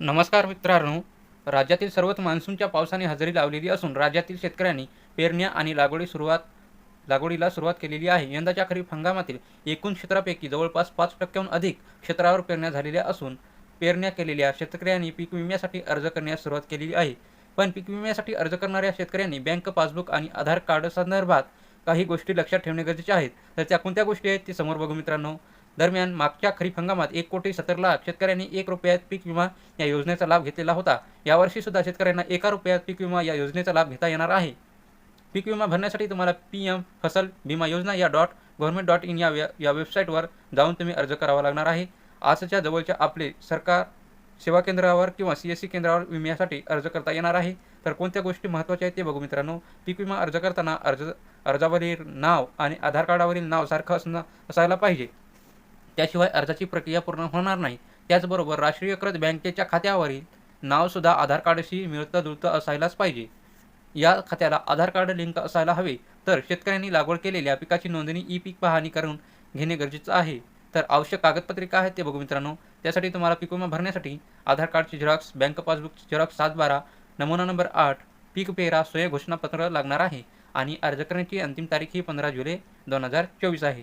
नमस्कार मित्रांनो. राज्यातील सर्वच मान्सूनच्या पावसाने हजेरी लावलेली असून राज्यातील शेतकऱ्यांनी पेरण्या आणि लागवडी सुरुवात लागवडीला सुरुवात केलेली आहे. यंदाच्या खरीप हंगामातील एकूण क्षेत्रापैकी जवळपास पाच टक्क्याहून अधिक क्षेत्रावर पेरण्या झालेल्या असून पेरण्या केलेल्या शेतकऱ्यांनी पीक विम्यासाठी अर्ज करण्यास सुरुवात केलेली आहे. पण पीक विम्यासाठी अर्ज करणाऱ्या शेतकऱ्यांनी बँक पासबुक आणि आधार कार्ड संदर्भात काही गोष्टी लक्षात ठेवणे गरजेचे आहेत तर त्या कोणत्या गोष्टी आहेत ते समोर बघू मित्रांनो. दरम्यान मागच्या खरीप हंगामात एक कोटी सत्तर लाख शेतकऱ्यांनी एक रुपयात पीक विमा या योजनेचा लाभ घेतलेला होता. यावर्षी सुद्धा शेतकऱ्यांना एका रुपयात पीक विमा या योजनेचा लाभ घेता येणार आहे. पीक विमा भरण्यासाठी तुम्हाला पी एम फसल विमा योजना या डॉट गव्हर्नमेंट डॉट इन या वे- या वेबसाईटवर जाऊन तुम्ही अर्ज करावा लागणार आहे. आजच्या जवळच्या आपले सरकार सेवा केंद्रावर किंवा सी एस सी केंद्रावर विम्यासाठी अर्ज करता येणार आहे. तर कोणत्या गोष्टी महत्त्वाच्या आहेत ते बघू मित्रांनो. पीक विमा अर्ज करताना अर्ज अर्जावरील नाव आणि आधार कार्डावरील नाव सारखं असणं असायला पाहिजे. त्याशिवाय अर्जाची प्रक्रिया पूर्ण होणार नाही. त्याचबरोबर राष्ट्रीयकृत बँकेच्या खात्यावरील नावसुद्धा आधार कार्डशी मिळतं जुळतं असायलाच पाहिजे. या खात्याला आधार कार्ड लिंक असायला हवे. तर शेतकऱ्यांनी लागवड केलेल्या पिकाची नोंदणी ई पीक पाहणी करून घेणे गरजेचं आहे. तर आवश्यक कागदपत्रे काय आहेत ते बघू मित्रांनो. त्यासाठी तुम्हाला पीक विमा भरण्यासाठी आधार कार्डची झेरॉक्स बँक पासबुकची झेरॉक्स सात बारा नमुना नंबर आठ पीक पेरा स्वयं घोषणापत्र लागणार आहे. आणि अर्ज करण्याची अंतिम तारीख ही पंधरा जुलै दोन हजार चोवीस आहे.